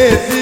vezes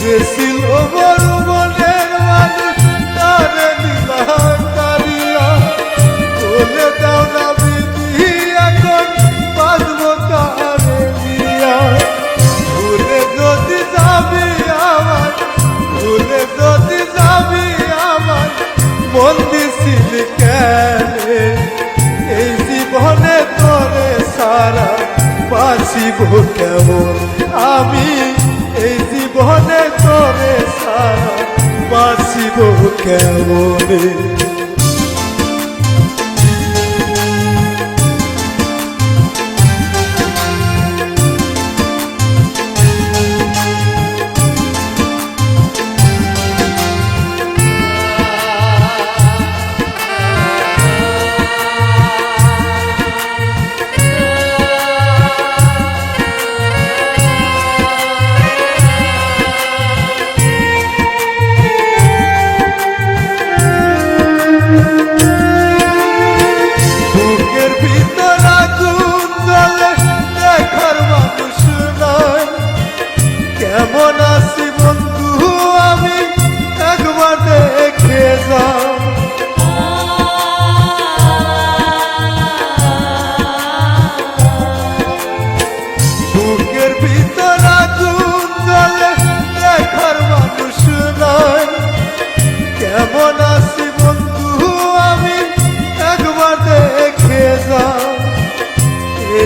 গেছিল বড় মনের মানুষ তার নীলাকারিয়া বলে দাও না বিধি এখন বাঁধবো তারে নিয়া ভুলে যদি যাবি আমার ভুলে যদি যাবি আমার মন দিছিল কেনে এই জীবনে তোরে কেমন? বাঁচিব কেমন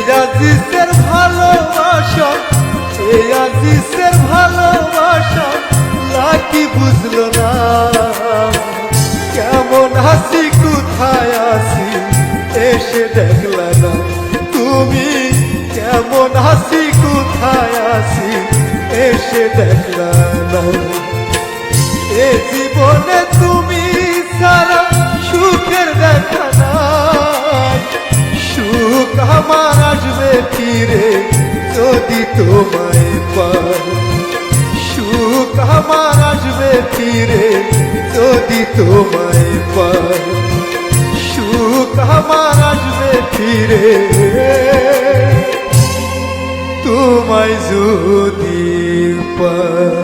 এই আজিসের ভালোবাসা এই আজিসের ভালোবাসা লাকি বুঝলো না? কেমন হাসি কোথায় আছি, এসে দেখলা না। তুমি কেমন হাসি কোথায় আছি, এসে দেখলা না। এ জীবনে ফিরে যদি তোমায় পাই। সুখ আমার আসবে ফিরে, যদি তোমায় পাই। সুখ আমার আসবে ফিরে। তোমায় যদি পাই।